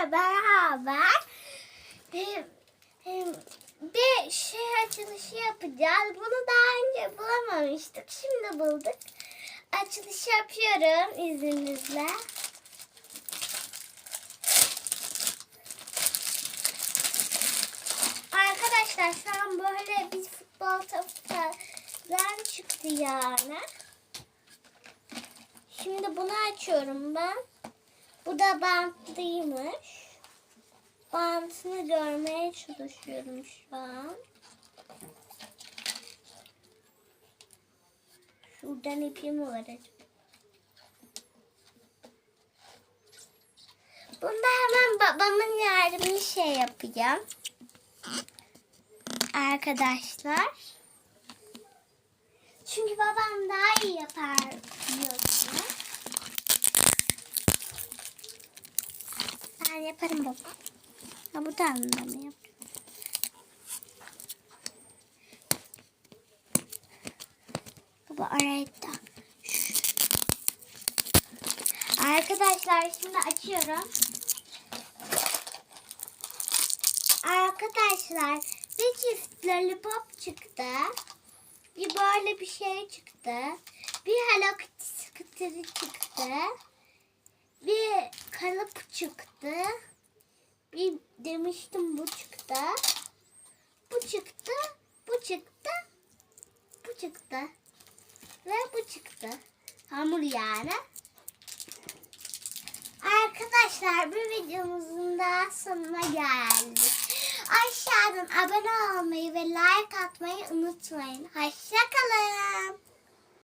ile beraber bir, bir şey açılışı yapacağız. Bunu daha önce bulamamıştık. Şimdi bulduk. Açılış yapıyorum izninizle. Arkadaşlar şu an böyle bir futbol topudan çıktı yani. Şimdi bunu açıyorum ben. Bu da bantlıymış. Bantını görmeye çalışıyorum şu an. Şuradan ipim var acaba. Bunda hemen babamın yardımını şey yapacağım. Arkadaşlar. Çünkü babam daha iyi yapar biliyorsunuz. Ben yaparım baba. Ha bu da anlamıyor. Baba araya da. Arkadaşlar şimdi açıyorum. Arkadaşlar bir çift lollipop çıktı. Bir böyle bir şey çıktı. Bir Hello Kitty çıktı. Bir kalıp çıktı. Bir demiştim bu çıktı. Bu çıktı. Bu çıktı. Bu çıktı. Ve bu çıktı. Hamur yani. Arkadaşlar bu videomuzun da sonuna geldik. Aşağıdan abone olmayı ve like atmayı unutmayın. Hoşçakalın.